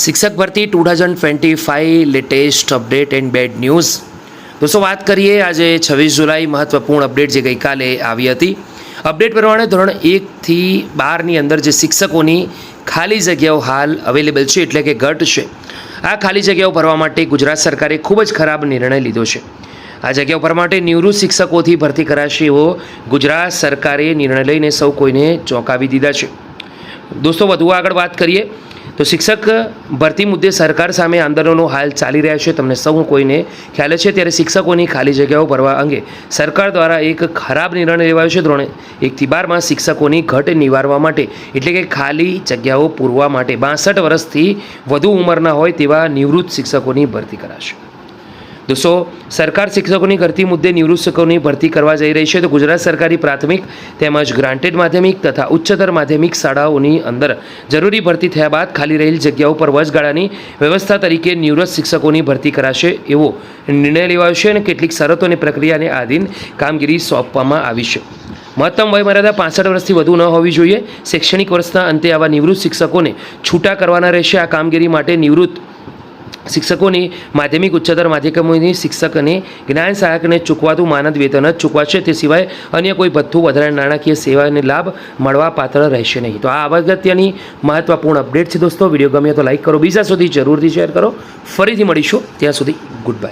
શિક્ષક ભરતી two thousand twenty five latest update and bad news દોસ્તો, વાત કરીએ આજે છવ્વીસ જુલાઈ મહત્વપૂર્ણ અપડેટ જે ગઈકાલે આવી હતી. અપડેટ પ્રમાણે ધોરણ એકથી બારની અંદર જે શિક્ષકોની ખાલી જગ્યાઓ હાલ અવેલેબલ છે, એટલે કે ઘટ છે. આ ખાલી જગ્યાઓ ભરવા માટે ગુજરાત સરકારે ખૂબ જ ખરાબ નિર્ણય લીધો છે. આ જગ્યાઓ ભરવા માટે નિવૃત્ત શિક્ષકોથી ભરતી કરાશે એવો ગુજરાત સરકારે નિર્ણય લઈને સૌ કોઈને ચોંકાવી દીધા છે. દોસ્તો, વધુ આગળ વાત કરીએ. તો શિક્ષક ભરતી મુદ્દે સરકાર સામે આંદોલનો હાલ ચાલી રહ્યા છે. તમને સૌ કોઈને ખ્યાલ છે ત્યારે શિક્ષકોની ખાલી જગ્યાઓ ભરવા અંગે સરકાર દ્વારા એક ખરાબ નિર્ણય લેવાયો છે. ધોરણે એકથી બારમાં શિક્ષકોની ઘટ નિવારવા માટે એટલે કે ખાલી જગ્યાઓ પૂરવા માટે બાસઠ વર્ષથી વધુ ઉંમરના હોય તેવા નિવૃત્ત શિક્ષકોની ભરતી કરાશે. દોસ્તો, સરકાર શિક્ષકોની ભરતી મુદ્દે નિવૃત્ત શિક્ષકોની ભરતી કરવા જઈ રહી છે તો ગુજરાત સરકારી પ્રાથમિક તેમજ ગ્રાન્ટેડ માધ્યમિક તથા ઉચ્ચતર માધ્યમિક શાળાઓની અંદર જરૂરી ભરતી થયા બાદ ખાલી રહેલ જગ્યાઓ પર વચગાળાની વ્યવસ્થા તરીકે નિવૃત્ત શિક્ષકોની ભરતી કરાશે એવો નિર્ણય લેવાયો છે અને કેટલીક શરતો અને પ્રક્રિયાને આધીન કામગીરી સોંપવામાં આવી છે. મહત્તમ વયમર્યાદા પાસઠ વર્ષથી વધુ ન હોવી જોઈએ. શૈક્ષણિક વર્ષના અંતે આવા નિવૃત્ત શિક્ષકોને છૂટા કરવાના રહેશે. આ કામગીરી માટે નિવૃત્ત શિક્ષકોની માધ્યમિક ઉચ્ચતર માધ્યમોની શિક્ષકને જ્ઞાન સહાયકને ચૂકવાતું માનદ વેતન જ ચૂકવાશે. તે સિવાય અન્ય કોઈ ભથ્થું વધારે નાણાકીય સેવાને લાભ મળવા પાત્ર રહેશે નહીં. તો આ અગત્યની મહત્વપૂર્ણ અપડેટ છે દોસ્તો. વીડિયો ગમ્યો તો લાઈક કરો. બીજા સુધી જરૂરથી શેર કરો. ફરીથી મળીશું. ત્યાં સુધી ગુડ બાય.